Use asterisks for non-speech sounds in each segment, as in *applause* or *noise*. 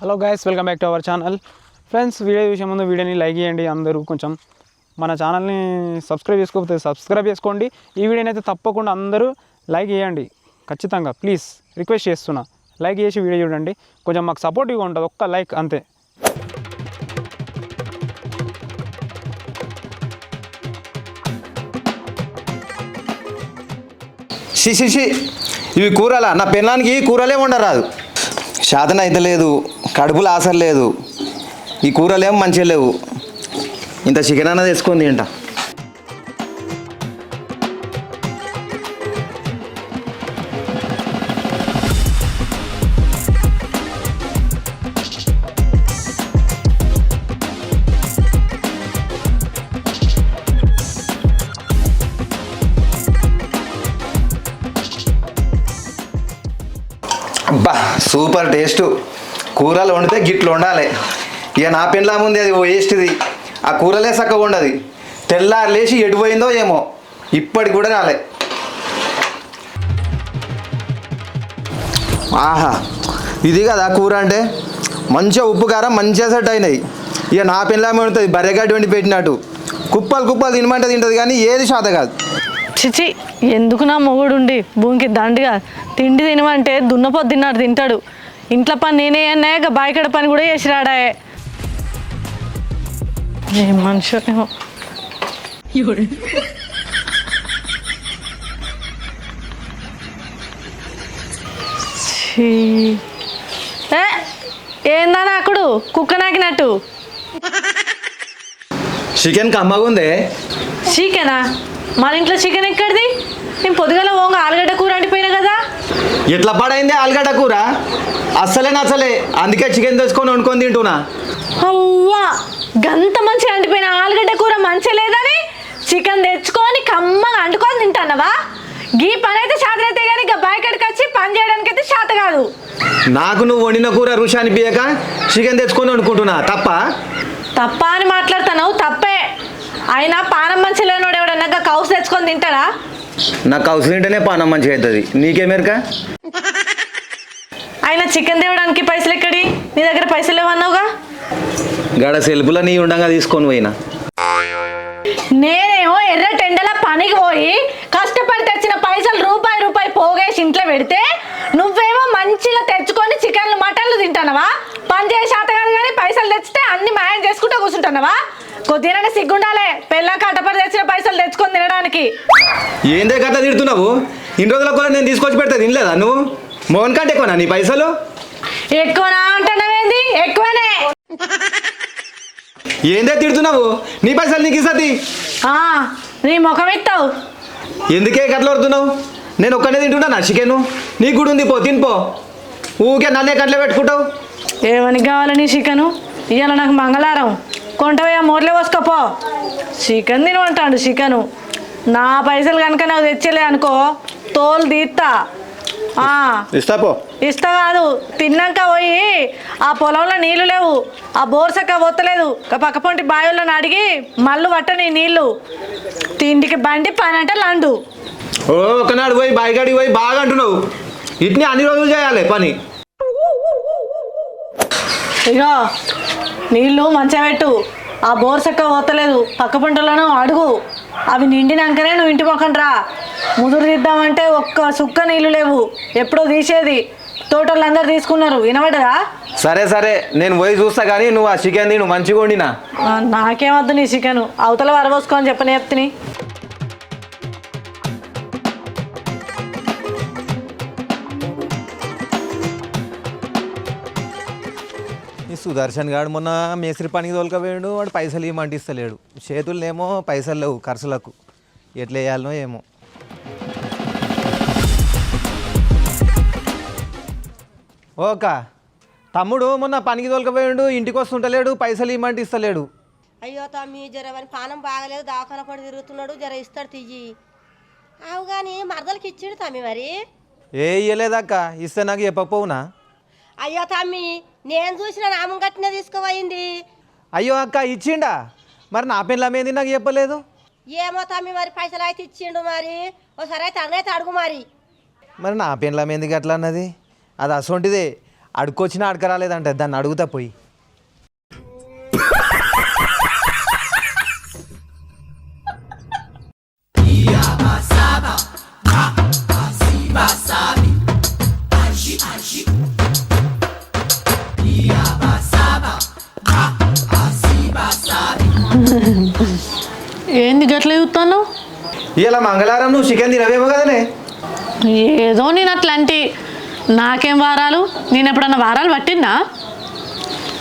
Hello guys welcome back to our channel friends video చూసే ముందు వీడియోని లైక్ చేయండి అందరూ కొంచెం. మన ఛానల్ని సబ్స్క్రైబ్ చేసుకోకపోతే సబ్స్క్రైబ్ చేసుకోండి. ఈ వీడియోని అయితే తప్పకుండా అందరూ లైక్ చేయండి. ఖచ్చితంగా ప్లీజ్ రిక్వెస్ట్ చేస్తున్నా. లైక్ చేసి వీడియో చూడండి. కొంచెం మాకు సపోర్టివ్గా ఉంటుంది ఒక్క లైక్ అంతే. షి షి షి ఇవి కూరలా? నా పెళ్ళానికి కూరలే వండరాదు. శాతన అయితే లేదు కడుపులో ఆసరు లేదు. ఈ కూరలేం మంచిగా లేవు. ఇంత చికెన్ అన్నది వేసుకొని తింటా. Super taste. కూరలు వండితే గిట్లు వండాలి. ఇక నా పెండ్లా ఉంది అది వేస్ట్ది ఆ కూరలే చక్కగా ఉండదు. తెల్లారు లేచి ఎడిపోయిందో ఏమో. ఇప్పటికి కూడా రాలే. ఆహా ఇది కదా కూర అంటే? మంచిగా ఉప్పు కారం మంచిగా సెట్ అయినాయి. ఇక నా పిల్లమే ఉంటుంది బర్రెగడ్డి వండి పెట్టినట్టు. కుప్పలు కుప్పలు తినమంటే తింటుంది కానీ ఏది శాత కాదు. చిచి ఎందుకు నా మొగుడుండి? భూమికి దండిగా. తిండి తినమంటే దున్నపోతు తిన్నాడు తింటాడు. ఇంట్లో పని నేనే అన్నా ఇక బాయికడ పని కూడా చేసి రాడాయే ఏం మనిషి ఏమో ఛీ. ఏ, ఏందా నాకుడు? కుక్క నాకినట్టు. చికెన్ కమ్మగా ఉందే చికెనా మన ఇంట్లో చికెన్ ఎక్కడిది? నేను పొద్దుగాల ఓంగ ఆలుగడ్డ కూర అంటిపోయినా కదా. ఎట్లా పడైందే ఆలుగడ్డ కూర? అస్సలే నచ్చలే. అందుకే చికెన్ తెచ్చుకొని వండుకొని తింటున్నా. అవ్వా గంత మంచిగా అంటిపోయిన. ఆలుగడ్డ కూర మంచిగా లేదని చికెన్ తెచ్చుకొని కమ్మగా అంటుకొని తింటానవా? గీ పని అయితే శాతం అయితే కానీ ఇక బయటకి వచ్చి పని చేయడానికి అయితే శాత కాదు. నాకు నువ్వు వండిన కూర రుచి అనిపించక చికెన్ తెచ్చుకొని వండుకుంటున్నా. తప్ప? తప్ప అని మాట్లాడుతున్నావు తప్పే. అయినా పానం మంచి లేనోడు ఎవడన్నా కౌసు తెచ్చుకొని తింటారా నాకు అవసరం తింటేనే పానం మంచిగా అవుతుంది. నీకేమేరక అయినా చికెన్ తేవడానికి పైసలు ఎక్కడి? నీ దగ్గర పైసలు ఏమన్నావుగా గడ సెల్పులో నీ ఉండంగా తీసుకొని పోయినా. నేనేమో ఎర్ర టెండల పనికి పోయి కష్టపడి తెచ్చిన పైసలు రూపాయి రూపాయి పోగేసి ఇంట్లో పెడితే నువ్వేమో మంచిగా తెచ్చుకొని చికెన్లు మటన్లు తింటానవా పని చేసే శాత కాదు కానీ పైసలు తెచ్చితే అన్ని మాయం చేసుకుంటూ కూర్చుంటానవా కొద్దిగా సిగ్గుండాలే. పెళ్ళ కట్టపడి తెచ్చిన పైసలు తెచ్చుకొని తినడానికి. ఏందే కథ తిడుతున్నావు? ఇన్ని రోజుల కూడా నేను తీసుకొచ్చి పెడితే తినలేదా నువ్వు? మోహన్ కంటే ఎక్కువనా నీ పైసలు? ఎక్కువనా అంటున్నావేంది ఎక్కువనే. ఏందే తిడుతున్నావు? నీ పైసలు నీకు ఇస్తుంది ఆ, నీ ముఖం ఇస్తావు ఎందుకే కట్ల పడుతున్నావు నేను ఒక్కనే తింటున్నా చికెన్. నీకు కూడా ఉంది పో తినిపో. ఊకే నన్నే కట్లే పెట్టుకుంటావు. ఏమని కావాలని చికెను? ఇవాళ నాకు మంగళవారం కొంటవయ్యా మూరలే పోసుకోపో. Chicken తినమంటాడు chicken. నా పైసలు కనుక నాకు తెచ్చలే అనుకో తోలు తీస్తా ఆ, ఇస్తా పో. ఇస్తా కాదు తిన్నాక పోయి ఆ పొలంలో నీళ్ళు లేవు. ఆ బోర్ సక్క పోతలేదు పక్క పొంటి బావిలను అడిగి మళ్ళు పట్టని నీళ్ళు. తిండికి బండి పని అంటే లండు. ఓ ఒకనాడు పోయి బాయిగాడికి పోయి బాగా అంటున్నావు. ఇట్ని అన్ని రోజులు చేయాలి పని. ఇగో నీళ్ళు మంచిగా పెట్టు. ఆ బోర్ చక్క పోతలేదు. పక్క పంటలను అడుగు. అవి నిండినాకనే నువ్వు ఇంటి మొక్కన రా. ముదురు తీద్దామంటే ఒక్క సుక్క నీళ్ళు లేవు. ఎప్పుడో తీసేది. తోటలు అందరు తీసుకున్నారు. వినబడదా? సరే సరే. నేను పోయి చూస్తా కానీ నువ్వు ఆ చికెన్ తిను. మంచిగా వండినా. నాకేమద్దు నీ చికెను. అవతల వరబోసుకొని చెప్పని చెప్తిని. సుదర్శన్ గాడు మొన్న మేస్త్రి పనికి తోలుకపోయాడు వాడు పైసలు ఇవ్వమంటే ఇస్తలేడు. చేతుల్నేమో పైసలు లేవు ఖర్చులకు. ఎట్లా వేయాలనో ఏమో. ఓక తమ్ముడు మొన్న పనికి తోలుకపోయాడు ఇంటికి వస్తుంటలేడు పైసలు ఇవ్వమంటే ఇస్తలేడు. అయ్యో తమ్మి జర పానం బాగలేదు దవాఖాన పడి తిరుగుతున్నాడు జర ఇస్తాడు తియ్యి. అవు కానీ మరదలకి ఇచ్చిండు తమ్మి మరి. ఏ ఇయ్యలేదక్క ఇస్తే నాకు చెప్పకపోవునా? అయ్యో తమ్మి నేను చూసిన నామం కట్టిన తీసుకుపోయింది అయ్యో అక్క ఇచ్చిండా? మరి నా పెళ్ళమేంది నాకు చెప్పలేదు? ఏమో తమ్మి మరి పైసలు అయితే ఇచ్చిండు మరి. ఓసారి అయితే అన్నైతే అడుగు మరి. మరి నా పెళ్ళమేంది అట్లా అన్నది? అది అసొంటిదే. అడుకొచ్చినా అడకరాలేదంట దాన్ని అడుగుతా పోయి. ఏంది గట్ల చూస్తాను ఇలా మంగళవారం నువ్వు చికెన్ తినవేమో కదనే. ఏదో నేను అట్లాంటి నాకేం వారాలు? నేను ఎప్పుడన్నా వారాలు పట్టినా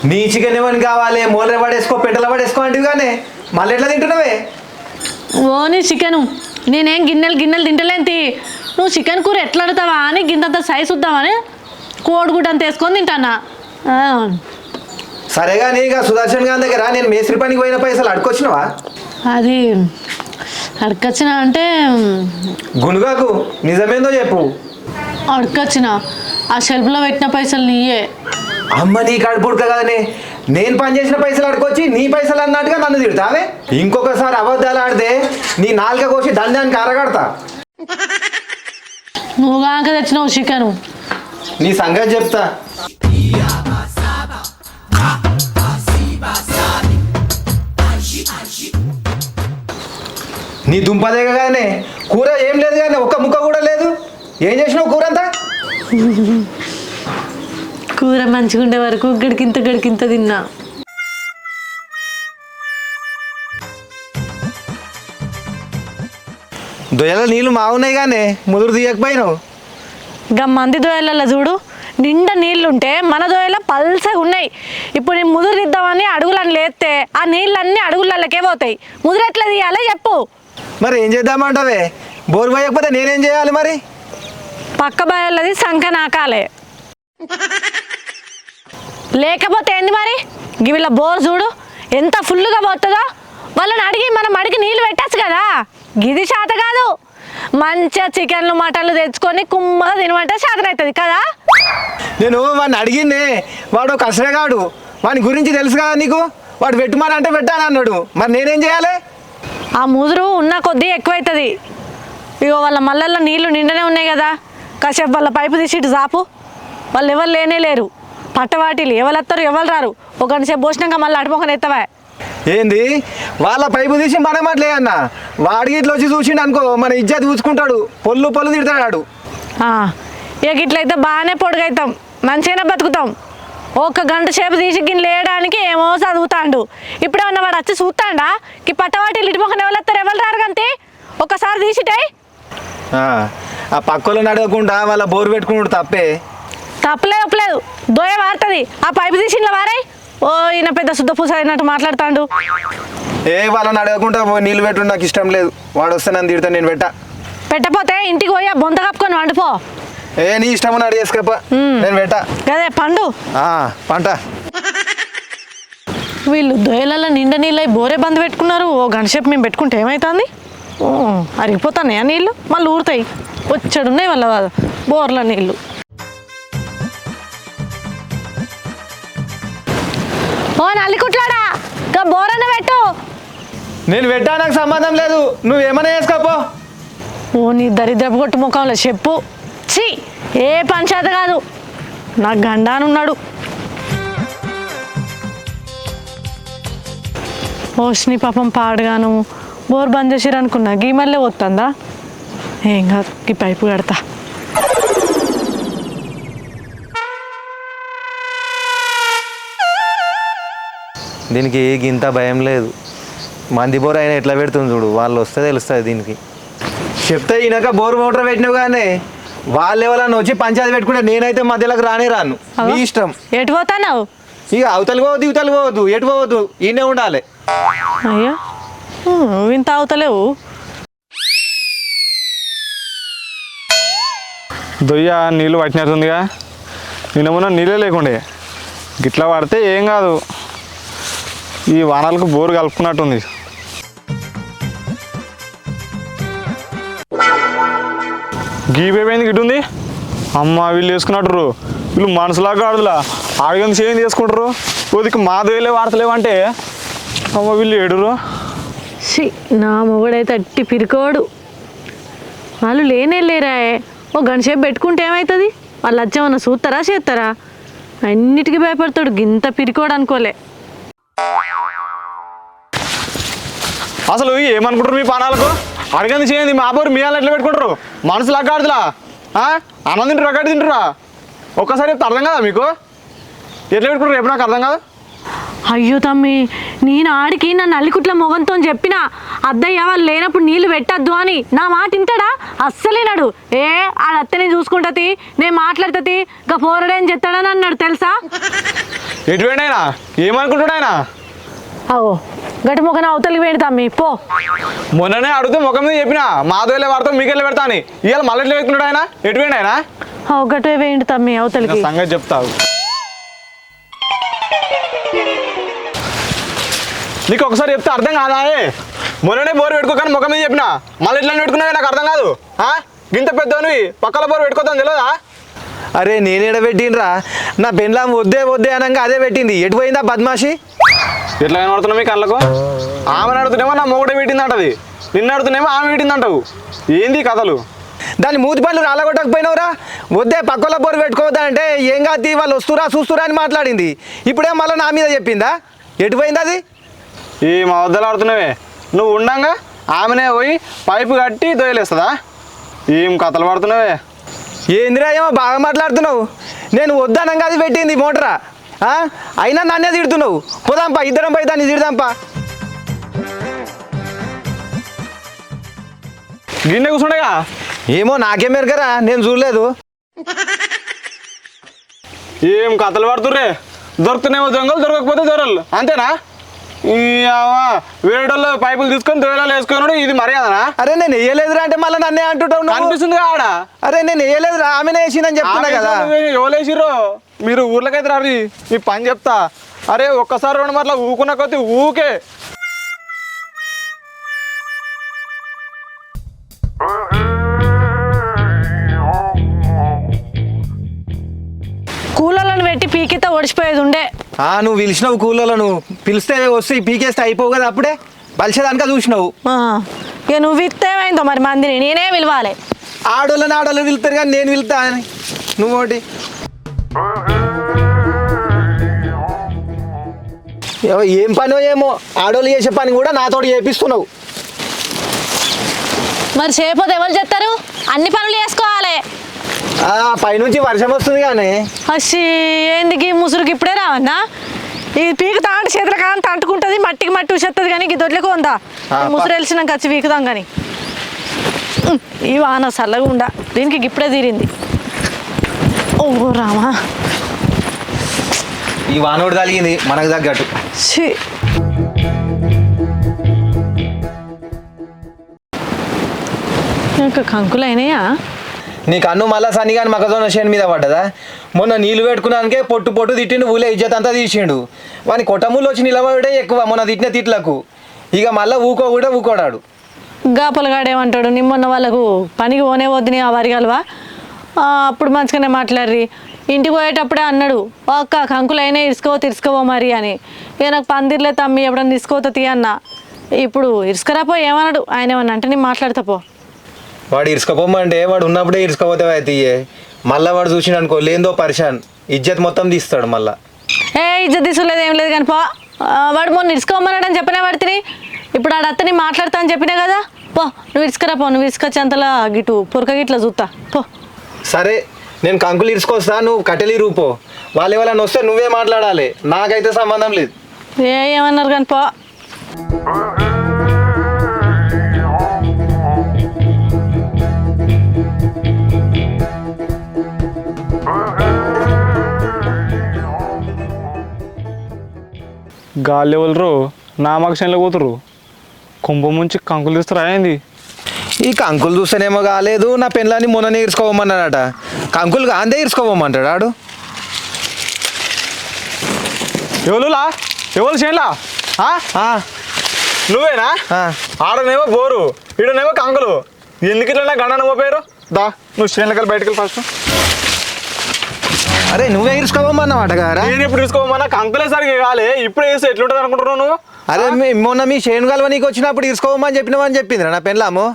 నీ చికెన్ ఏమని కావాలి మూలర పడేసుకో పెట్టల పడేసుకో అంటే కానీ మళ్ళీ ఎట్లా తింటున్నావే? ఓని చికెను నేనేం గిన్నెలు గిన్నెలు తింటలేంటి? నువ్వు చికెన్ కూర ఎట్లా అడుగుతావా అని గింతంత సైజు వద్దామని కోడిగుడ్డ అంత వేసుకొని తింటానా ఆ, సరే కానీ ఇక సుదర్శన్ గారి దగ్గర నేను మేస్త్రి పనికి పోయిన పైసలు అడుకొచ్చినవా అది అడకొచ్చిన అంటే గునుగాకు నిజమేందో చెప్పు. అడకొచ్చిన ఆ షెల్ఫ్లో పెట్టిన పైసలు నీయే. అమ్మ నీ కడుపు ఉడక కదనే. నేను పని చేసిన పైసలు అడుకొచ్చి నీ పైసలు అన్నట్టుగా నన్ను తిడతావే? ఇంకొకసారి అబద్ధాలు ఆడితే నీ నాలుక కోసి దండానికి అరగడతా. నువ్వు కాక తెచ్చినావు చికెను. నీ సంగతి చెప్తా. నీ దుంపదేగా కానీ కూర ఏం లేదు కానీ ఒక్క ముక్క కూడా లేదు. ఏం చేసినావు కూర అంతా కూర మంచిగా ఉండే వరకు గడికింత గడికింత తిన్నా. దొయ్యల నీళ్ళు మావున్నాయి కానీ ముదురు తీయకపోయినావు. ఇంకా మంది దోయలలో చూడు నిండా నీళ్ళుంటే మన దోయలో పల్సగా ఉన్నాయి. ఇప్పుడు నేను ముదురు తీద్దామని అడుగులను లేస్తే ఆ నీళ్ళన్నీ అడుగులకే పోతాయి. ముదురు ఎట్లా తీయాలో చెప్పు. మరి ఏం చేద్దామంటావే? బోరు పోయకపోతే నేనేం చేయాలి మరి? పక్క బాయలది సంఖ నాకాలే. లేకపోతే ఏంది మరి? వీళ్ళ బోర్ చూడు ఎంత ఫుల్గా పోతుందో. వాళ్ళని అడిగి మనం అడిగి నీళ్ళు పెట్టచ్చు కదా. గిది శాత కాదు. మంచిగా చికెన్లు మటన్లు తెచ్చుకొని కుమ్మగా తినమంటే శాతం అవుతుంది కదా. నేను వాడిని అడిగిందే వాడు ఒక అసరగాడు వాని గురించి తెలుసు కదా నీకు? వాడు పెట్టుమని అంటే పెట్టాను అన్నాడు. మరి నేనేం చేయాలి? ఆ ముదురు ఉన్న కొద్దీ ఎక్కువైతుంది. ఇగో వాళ్ళ మల్లల్లో నీళ్ళు నిండనే ఉన్నాయి కదా. కాసేపు వాళ్ళ పైపు తీసి ఇటు జాపు. వాళ్ళు ఎవరు లేనే లేరు. పట్టవాటిలు ఎవరు వస్తారు ఎవరు రారు. ఒక గంట సేపు పోసినాక మళ్ళీ అటుపక్కన ఎత్తవా? ఏంది? వాళ్ళ పైపు తీసి మనం అట్లే అన్న? వాడికి ఇట్లా వచ్చి చూసిండు అనుకో మన ఇజ్జత్ చూసుకుంటాడు పొల్లు పొల్లు తిడతాడు ఇక ఇట్లయితే బాగానే పొడుగైతాం. మంచిగానే బతుకుతాం. ఒక గంట సేపు తీసి గిన్నె లేయడానికి ఏమో చదువుతాండు. ఇప్పుడు ఏమన్నా వాడు వచ్చి చూస్తాడా? ఈ పట్టవాటిలు ఇటు పక్కన ఎవరు ఎవరు రారు కంతే ఒక్కసారి తీసిటాయి ఆ, పక్కలను అడగకుండా వాళ్ళ బోరు పెట్టుకున్నాడు తప్పే. తప్పలేదు తప్పలేదు. దోయ వారుతుంది. ఆ పైపు తీసి ఇంట్లో వారాయి ఓ ఈయన పెద్ద శుద్ధ పూస అయినట్టు మాట్లాడుతాండు. ఏ వాళ్ళని అడగకుండా పో, నీళ్ళు పెట్టు నాకు ఇష్టం లేదు. వాడు వస్తే నన్ను నేను పెట్టా. పెట్టపోతే ఇంటికి పోయి ఆ బొంత కప్పుకొని వండిపో. ఏ నీ ఇష్టం అని అడిగేసుకోప నేను పెట్టా. అదే పండు. ఆ, పంట. వీళ్ళు దొయ్యలలో నిండా నీళ్ళు బోరే బంద్ పెట్టుకున్నారు. ఓ గంట సేపు మేము పెట్టుకుంటే ఏమవుతుంది ఆ నీళ్ళు? మళ్ళీ ఊరుతాయి. వచ్చాడున్నాయి వాళ్ళ బోర్ల నీళ్ళు. ఓ నల్లికుట్లాడా? ఇంకా బోరన్న పెట్టు. నేను పెట్టా నాకు సంబంధం లేదు. నువ్వు ఏమైనా చేసుకోపో. ఓ నీ దరిద్రపు కొట్టు ముఖంలో చెప్పు. ఛీ ఏ పంచాయత కాదు. నా గండానున్నాడు ఓష్ని పాపం పాడగాను బోర్ బంద్ చేసిరు అనుకున్నా గీ మళ్ళీ వస్తుందా ఏం కాదు ఈ పైపు కడతా. దీనికి గింత భయం లేదు. మంది బోర్ అయినా ఎట్లా పెడుతుంది చూడు వాళ్ళు వస్తే తెలుస్తుంది దీనికి. చెప్తే ఈయనక బోరు మోటార్ పెట్టినావు కానీ వాళ్ళు ఎవరన్నా వచ్చి పంచాయతీ పెట్టుకుంటే నేనైతే మధ్యలోకి రానే రాను. నీ ఇష్టం. ఎటు పోతానావు? ఇక అవతలి పోవద్దు ఇవతలి పోవద్దు ఎటు పోవద్దు ఈయనే ఉండాలి. అయ్యా. నువ్వు ఇంత అవుతలేవు. దొయ్య నీళ్ళు పట్టినట్టుందిగా. నిన్న మొన్న నీళ్ళే లేకుండే. గిట్లా పడితే ఏం కాదు. ఈ వానాలకు బోరు కలుపుకున్నట్టుంది. గీపేమైంది గిట్టుంది అమ్మ వీళ్ళు వేసుకున్నట్టు. వీళ్ళు మనసులాగా ఆడుదులా ఆడిగంది చేయం చేసుకుంటారు కొద్దికి మా దొయ్యలే వాడతలేవంటే అమ్మ వీళ్ళు ఏడురు నా మొగుడైతే అట్టి పిరికోడు. వాళ్ళు లేనే లేరా. ఓ గంటసేపు పెట్టుకుంటే ఏమవుతుంది వాళ్ళు వచ్చేమన్నా చూస్తారా చేస్తారా అన్నిటికీ భయపడతాడు గింత పిరికోడు అనుకోలే. అసలు ఏమనుకుంటారు మీ పానాలకు? అడగంది చేయండి మా బోరు మీ వాళ్ళు ఎట్లా పెట్టుకుంటారు? మనసు లగ్గాడుతులా? అన్నం తింటారు అక్కడ తింటారా ఒక్కసారి చెప్తే అర్థం కదా మీకు? ఎట్లా పెట్టుకుంటారు రేపు నాకు అర్థం కాదు? అయ్యో తమ్మి నేను ఆడికి నన్ను అల్లికుట్ల మొగంతో చెప్పిన అద్దయ్య వాళ్ళు లేనప్పుడు నీళ్ళు పెట్టద్దు అని నా మాట వింటాడా? అస్సలేనాడు ఏ ఆడ అత్తనే చూసుకుంటది నేను మాట్లాడుతుంది ఇంకా పోరడేం చెప్తాడని అన్నాడు తెలుసా? ఎటువంటి ఆయన? ఏమనుకుంటాడు ఆయన? గట్టి మొగన అవతలికి వేడి తమ్మి పో. మొన్ననే అడిగితే ముఖం మీద చెప్పిన మాధవలే వాడతాం మీకెళ్ళి పెడతా అని. ఇవాళ మళ్ళీ ఎట్లా ఆయన? ఎటువంటి ఆయన? అవు గట్టే వేయండి తమ్మి అవతలికి. సంగతి చెప్తావు. నీకు ఒకసారి చెప్తే అర్థం కాదా? మొన్ననే బోరు పెట్టుకోకని ముఖం మీద చెప్పిన మళ్ళీ ఇట్లా పెట్టుకున్నావే నాకు అర్థం కాదు. ఆ? గింత పెద్దవి పక్కల బోరు పెట్టుకోద్దాం తెలియదా అరే నేనేడ పెట్టినరా నా పెన్లాం వద్దే వద్దే అనగా అదే పెట్టింది. ఎటు పోయిందా బద్మాషి? ఎట్లా కనబడుతున్నావు మీ కళ్ళకు? ఆమె అడుగుతున్నామో నా మొగుడే పెట్టింది అంటది నిన్ను అడుగుతున్నామో ఆమె పెట్టింది అంటావు ఏంది కథలు? దాని మూతి పళ్ళు రాలగొట్టకపోయినవురా? వద్దే పక్కల బోరు పెట్టుకోవద్దా అంటే ఏం కాదు వాళ్ళు వస్తురా చూస్తురా అని మాట్లాడింది. ఇప్పుడే మళ్ళీ నా మీద చెప్పిందా? ఎటు పోయింది అది? ఈ మా వద్దలు ఆడుతున్నావే. నువ్వు ఉండంగా ఆమెనే పోయి పైపు కట్టి దొయలేస్తుందా? ఏం కథలు పడుతున్నావే? ఏందిరా ఏమో బాగా మాట్లాడుతున్నావు. నేను వద్దనంగా అది పెట్టింది మోటరా? అయినా నన్నే తిడుతున్నావు. పోదాంపా ఇద్దరం పోయి దాన్ని తిడదాంపా. గిన్నె కూర్చుండగా? ఏమో నాకేం మెరకరా నేను చూడలేదు. ఏం కథలు పడుతుర్రే? దొరుకుతున్నాయేమో దొంగలు దొరకకపోతే దొరలు. అంతేనా? వేరేటోళ్ళు పైపులు తీసుకొని దొరలు వేసుకున్నాడు ఇది మర్యాదనా? అరే నేను వేయలేదురా అంటే మళ్ళీ నన్నే అంటుంటావు నువ్వు. అనిపిస్తుంది ఆడ. అరే నేను వేయలేదురా ఆమెనే వేసిందని చెప్తున్నా కదా. ఎవలేసిర్రు మీరు ఊర్లకైతే రారి ఈ పని చెప్తా. అరే ఒక్కసారి రెండు మాటలు ఊకున్న కొద్ది ఊకే. కూలలను పెట్టి పీకితే ఒడిచిపోయేది ఉండే. ఆ నువ్వు పిలిచినావు కూలలో నువ్వు పిలిస్తే వస్తే పీకేస్తే అయిపోవు కదా అప్పుడే? బలిసేదానిక చూసినావు? ఆ, ఇక నువ్వు విత్తేమైందో మరి మందిని? నేనే విలవాలి ఆడోళ్ళని ఆడోళ్ళు పిలుస్తారు కానీ నేను పిలుతా అని. నువ్వు ఒకటి. ఏం పనో ఏమో. ఆడోళ్ళు చేసే పని కూడా నాతోటి చేపిస్తున్నావు. మరి చేయకపోతే ఎవరు చేస్తారు? అన్ని పనులు చేసుకోవాలి. ఆ, పైనుంచి వర్షం వస్తుంది కానీ. అసి ఏందికి ముసురుకి ఇప్పుడే రావన్నా? ఇది పీక తాంటి చేతుల కాంత అంటుకుంటుంది మట్టికి మట్టి ఉసేస్తుంది కానీ ఇది దొడ్లకు ఉందా? ముసురు వెలిసినాక వచ్చి పీకుదాం కానీ. ఈ వాన చల్లగా ఉండ దీనికి ఇప్పుడే తీరింది. ఓ రామా. ఈ వానోడు తగిలింది మనకు తగ్గట్టు. ఛీ. ఇంకా కంకులు అయినాయా నీ కన్ను మళ్ళా సన్ని కానీ మకజొన్న చేను మీద పడ్డదా? మొన్న నీళ్ళు పెట్టుకున్నానికే పొట్టు పొట్టు తిట్టిండు ఊలే ఇజ్జత్ అంతా తీసిండు. వాని కొట్టములు వచ్చి నిలబడే ఎక్కువ మొన్న తిట్టిన తిట్లకు. ఇక మళ్ళా ఊకో కూడా ఊకోడాడు. గాపలగాడేమంటాడు నిమ్మన్న వాళ్ళకు పనికి పోనే వద్దుని ఆ వరిగలవా? అప్పుడు మంచిగానే మాట్లాడి ఇంటికి పోయేటప్పుడే అన్నాడు "ఓ అక్క కంకులు అయినా ఇరుసుకో తిరుసుకోవో మరి అని. ఇక నాకు పందిర్లే తమ్మి ఎప్పుడన్నా ఇసుకోతా తీ అన్న. ఇప్పుడు ఇరుసుకరాపో ఏమన్నాడు. ఆయన ఏమన్నా అంటే నేను మాట్లాడతా పో. వాడు ఇరుసుకోపోమంటే వాడు ఉన్నప్పుడే ఇరుసుకోపోతే తీయే. మళ్ళా వాడు చూసిండు అనుకో లేదో పరిశాన్ ఇజ్జత్ మొత్తం తీస్తాడు మళ్ళా. ఏ ఇజ్జత్ తీసులేదు ఏం లేదు కానీ పో. వాడు మొన్న ఇరుసుకోమన్నాడని చెప్పినా పడితే ఇప్పుడు ఆడ అత్తని మాట్లాడతా అని చెప్పినా కదా. పో నువ్వు ఇరుసుకరా పో నువ్వు ఇసుకొచ్చేంతలా గిటు పురక గిట్ల చూస్తా పో. సరే నేను కంకులు ఇరుచుకొస్తా నువ్వు కట్టెలి రూపో వాళ్ళు ఎవరైనా వస్తే నువ్వే మాట్లాడాలి. నాకైతే సంబంధం లేదు. ఏ ఏమన్నారు కానీ పో. గాలి ఎవరు నామక్షన్లో కూతురు. కుంభం ముంచి కంకులు తీస్తారా ఏంది ఈ కంకులు చూస్తేనేమో కాలేదు నా పెళ్ళాన్ని మొన్ననే ఇరుచుకోవమన్నాడట కంకులు కాందే ఇరుచుకోవమంటాడు ఆడు. ఎవరులా ఎవరు చేయలా నువ్వేనా. ఆడనేమో బోరు ఈడనేమో కంకులు. ఎందుకు ఇట్లా గండ మోపారు? దా నువ్వు చేనులకెళ్ళి బయటకు ఫస్ట్. అరే నువ్వే ఇరుచుకోవమన్నావట కదా నేను ఇప్పుడు తీసుకోమన్నా కంకులే సరిగ్గా కాలే. ఇప్పుడు వేస్తే ఎట్లుంటుంది అనుకుంటున్నావు నువ్వు? అరే మొన్న మీ చేనుగల్వ నీకు వచ్చినప్పుడు ఇరుచుకోవమని చెప్పినవని చెప్పింది నా పెళ్ళాము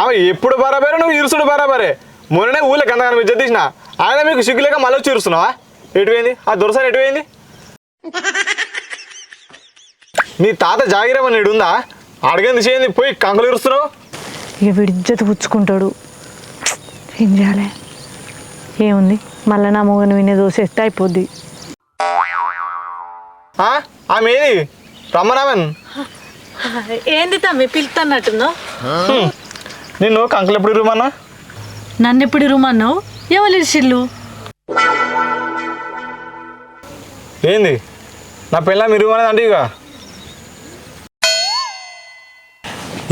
ఆమె ఎప్పుడు బరాబరే నువ్వు ఇరుసుడు బరాబరే. మొన్ననే ఊళ్ళో గంట విద్య తీసిన. ఆయన మీకు సిగ్గులేక మళ్ళీ వచ్చి ఇరుస్తున్నావా? ఎటు పోయింది ఆ దొరసారి ఎటు పోయింది నీ తాత జాగిరమని ఇడు ఉందా? అడిగింది చేయండి పోయి కంకులు ఇరుస్తున్నావు. ఇక వీడి ఇజ్జత్ పుచ్చుకుంటాడు. ఏం చేయాలి? ఏముంది? మళ్ళీ నా మొగను వినే దోసేస్తే అయిపోద్ది. ఆ? ఆమె ఏది? రమ్మరామన్? ఏంది తమ్మి పిలుతున్నట్టును నిన్ను కంకులు ఎప్పుడు ఇరుమన్నా నన్ను ఎప్పుడు రూమన్నావు ఎవరు ఇచ్చిళ్ళు ఏంది? నా పిల్ల మీరు అంటే ఇక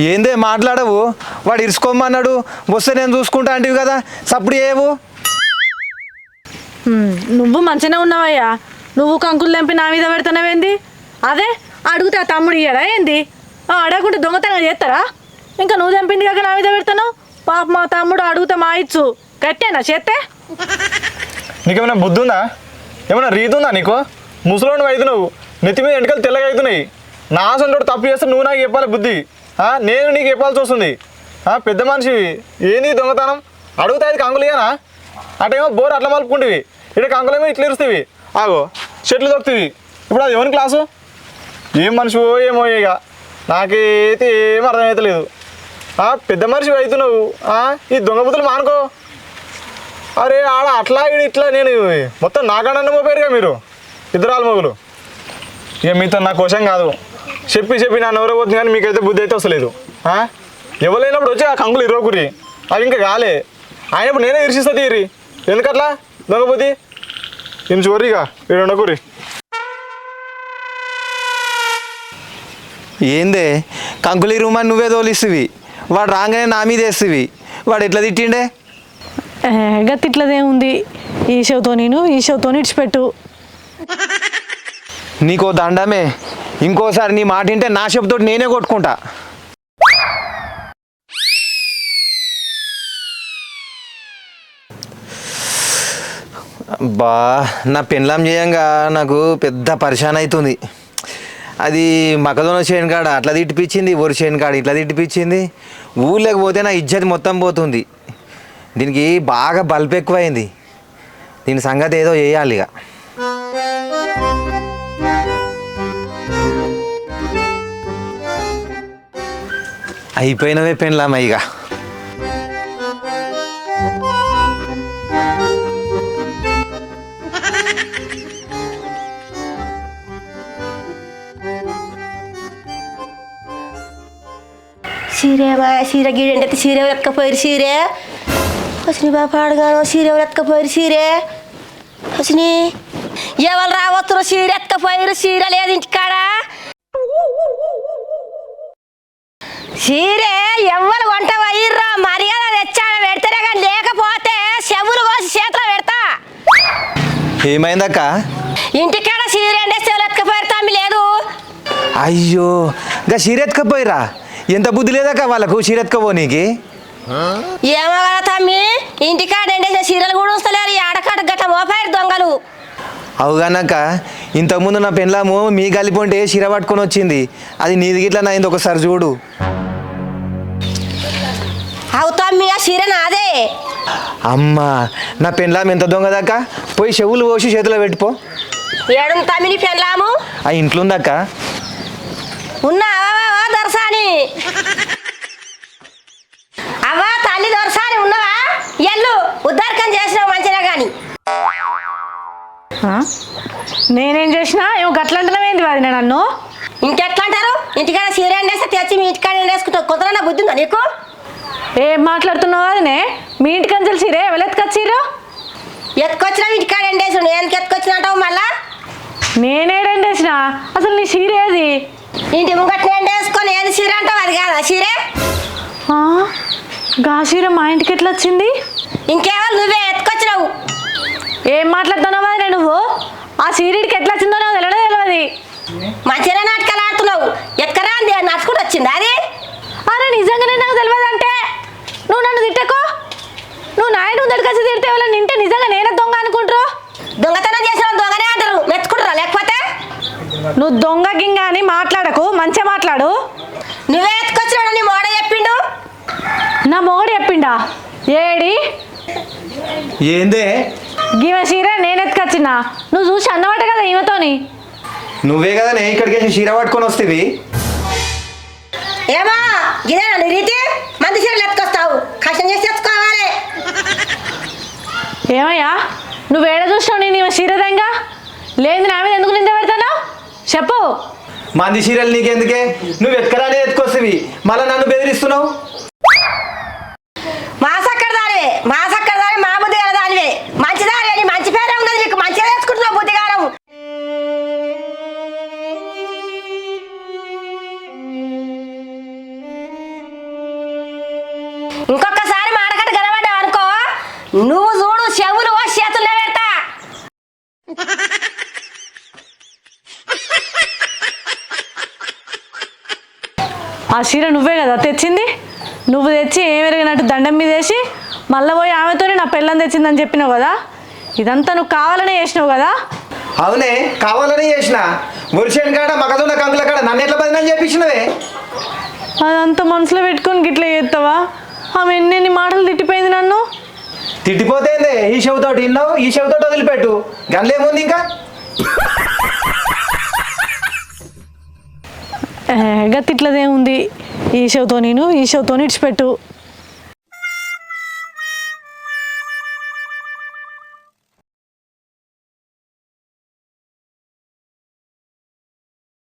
ఏందే మాట్లాడవు? వాడు ఇరుసుకోమన్నాడు వస్తే నేను చూసుకుంటా అంటివి కదా? సప్పుడు ఏవు హ్మ్, నువ్వు మంచిగానే ఉన్నావయ్యా. నువ్వు కంకులు తెంపి నా మీద పెడతానవేంది అదే అడిగితే ఆ తమ్ముడు ఇయ్యడా ఏంది? అడగకుంటే దొంగతనం చేస్తారా? ఇంకా నువ్వు చంపింది కాక నా మీద పెడతాను పాప మా తమ్ముడు అడుగుతా మా ఇచ్చు. కట్టేనా చేస్తే నీకేమైనా బుద్ధి ఉందా ఏమైనా రీతి ఉందా నీకు? ముసలోని నువ్వు నెత్తి మీద ఎంటకలు తెల్లగా అవుతున్నాయి. నా సొంతోడు తప్పు చేస్తే నువ్వు నాకు చెప్పాలి బుద్ధి. నేను నీకు చెప్పాల్సి వస్తుంది. పెద్ద మనిషి ఏంది దొంగతనం? అడుగుతాయి కంకులేనా అటేమో బోర్ అట్లా మలుపుకుంటేవి. ఇక్కడ కంకులేమో ఇట్లా ఇరుస్తేవి. ఆగో చెట్లు దొక్కుతీవి ఇప్పుడు అది ఎవరి క్లాసు? ఏం మనిషి ఏమో ఇక. నాకైతే ఏం అర్థమవుతలేదు పెద్ద మనిషి అవుతున్నావు. ఈ దొంగ మానుకో. అరే ఆడ అట్లా ఈడు ఇట్లా నేను మొత్తం నాకన్నా మోపారుగా మీరు. ఇద్దరాలు మొగులు. ఇక మీతో నా కోసం కాదు. చెప్పి చెప్పి నన్ను ఎవరో పోతుంది కానీ మీకైతే బుద్ధి అయితే వస్తలేదు. ఎవరైనప్పుడు వచ్చి ఆ కంకులు ఇరవకురి అవి ఇంకా కాలే. అయినప్పుడు నేనే ఇరిసిస్తా తీరి. ఎందుకట్లా? దొంగబుద్ధి నేను చూరిగా. వీడు ఉండకురి. ఏందే? కంకులి ఇరుమని నువ్వే తోలిస్తువి. వాడు రాగానే నా మీద వేస్తువి వాడు ఎట్లా తిట్టిండే? గతిట్లదేముంది ఈ షోతో నేను ఈ షోతో ఇడిచిపెట్టు. నీకో దండమే. ఇంకోసారి నీ మాట వింటే నా చెప్పుతో నేనే కొట్టుకుంటా. బా నా పెళ్ళాం చేయంగా నాకు పెద్ద పరిశాన్ అవుతుంది. అది మకదోన చేను కాడ అట్లా తిట్టిపించింది ఒరి చేను కాడ ఇట్లా తిట్టిపించింది. ఊళ్ళోకి పోతే నా ఇజ్జత్ మొత్తం పోతుంది. దీనికి బాగా బల్బ్ ఎక్కువైంది. దీని సంగతి ఏదో చేయాలి ఇక. అయిపోయినవే పెళ్ళాం ఇక. సీరే మా సీర గీడంటే సీర ఎవరు ఎత్తుకపోయారు సీరే వచ్చిన బాబు అడగాను సీర ఎవరు ఎత్తుకపోయారు సీరే వచ్చిన ఎవరు రావచ్చురు సీర ఎత్తుకపోయారు? సీర లేదు ఇంటికాడ. సీరే ఎవ్వరు వంట వయ్యిర్రా మర్యాద తెచ్చాడ పెడతారే కానీ లేకపోతే చెవులు కోసి చేతిలో పెడతా. ఏమైందక్క? ఇంటికాడ సీర అంటే చెవులు ఎత్తుకపోయారు తమ్మి లేదు. అయ్యో ఇంకా చీరెత్తుకపోయిరా ఎంత బుద్ధి లేదక్క వాళ్ళకు చీరెత్తుకపో నీకి ఏమో కదా తమ్మి ఇంటికాడ ఎండేసిన చీరలు కూడా ఈ ఆడకాడు గట్ట మోపారు దొంగలు. అవుగానక్క ఇంతకుముందు నా పెళ్ళాము మీ గలిపోంటే చీర పట్టుకొని వచ్చింది. అది నీది గిట్లా నాయింది ఒకసారి చూడు. ఆ చీర నాదే. అమ్మా నా పెళ్ళాం ఎంత దొంగదక్క? పోయి చెవులు పోసి చేతిలో పెట్టుపో పెళ్ళాము ఆ ఇంట్లో ఉందక్క. ఉన్నా అవా దొరసాని. అవ్వా తల్లి దొరసాని ఉన్నవా? ఎల్లు ఉద్దారకం చేసినావు మంచిగా కానీ? నేనేం చేసినా? ఏమో గట్లంటనమేంది వాది నన్ను? ఇంకెట్లా అంటారు ఇంటికాడ చీర ఎండేస్తే తెచ్చి మీ ఇంటికాడ ఎండేసుకుంటావు కుదరన్నా బుద్ధి ఉందా నీకు? ఏం మాట్లాడుతున్నావు అదినే మీ ఇంటికి అని సిరే? ఎవరెత్తుకొచ్చిర్రు ఎత్తుకొచ్చినా ఇంటికాడ ఎండేసి ఎందుకు ఎత్తుకొచ్చినా అంటావు మళ్ళా? నేనేడండేసిన అసలు నీ చీర ఇంటి ముంగట్నే ఎండేసుకొని ఏది చీర అంటావు అది కాదా? చీరే? ఆ? గా చీర మా ఇంటికి ఎట్లా వచ్చింది? ఇంకేవాళ్ళు నువ్వే ఎత్తుకొచ్చినావు? ఏం మాట్లాడుతున్నావు నువ్వు? ఆ చీరడికి ఎట్లా వచ్చిందో నాకు తెలియదు తెలియదు మంచిగా నాటకాలు ఆడుతున్నావు. ఎక్కరా అంది? నడుచుకుంటూ వచ్చిందా అది? అరే నిజంగానే నాకు తెలియదు అంటే నువ్వు నన్ను తిట్టకు? నువ్వు నాయుడు ముందరికి వచ్చి తిడితే వాళ్ళని నింటే నిజంగా నేనే దొంగ అనుకుంటారు? దొంగతనం చేసిన వాళ్ళు దొంగనే అంటారు మెచ్చుకుంటారా లేకపోతే నువ్వు దొంగ గింగ అని మాట్లాడకు మంచిగా మాట్లాడు. నువ్వే ఎత్తుకొచ్చినాడు నీ మోడ చెప్పిండు? నా మొగడు చెప్పిండా? ఏడి? ఏందే? గీమె చీర నేను ఎత్తుకొచ్చినా. నువ్వు చూసి అన్నమాట కదా ఈమెతోని. నువ్వే కదా నే ఇక్కడికి చీర పట్టుకొని వస్తేవి? ఏమా? ఇదేనా నీ రీతి మంది చీరలు ఎత్తుకొస్తావు. కష్టం చేసి తెచ్చుకోవాలి ఏమయ్యా? నువ్వు ఏడ చూసినావు నేను ఈమె చీరదంగా లేదు నా మీద ఎందుకు నింద పెడతాను? చెప్పు. మంది చీరలు నీకెందుకే? నువ్వు ఎత్తుకరానే ఎత్తుకొస్తేవి. మళ్ళీ నన్ను బెదిరిస్తున్నావు? మా సక్కడ దానివే మా ఆ చీర నువ్వే కదా తెచ్చింది? నువ్వు తెచ్చి ఏం ఎరిగినట్టు దండం మీద వేసి మళ్ళీ పోయి ఆమెతోనే నా పెళ్ళని తెచ్చిందని చెప్పినావు కదా? ఇదంతా నువ్వు కావాలనే చేసినావు కదా? అవునే కావాలని చేసిన. మురిసేను కాడ మగదున్న కంకుల కాడ నన్ను ఎట్లా బదిలీ చేపించినవే? అదంతా మనసులో పెట్టుకొని గిట్ల చేస్తావా? ఆమె ఎన్నెన్ని మాటలు తిట్టిపోయింది నన్ను? తిట్టిపోతేందే ఈ చెవితోటి విన్నావు ఈ చెవితోటి వదిలిపెట్టు. గన్లేముంది ఇంకా? *laughs* గత్తిట్లదే ఉంది ఈ షోతో నేను. ఈ షోతో ఇడిచిపెట్టు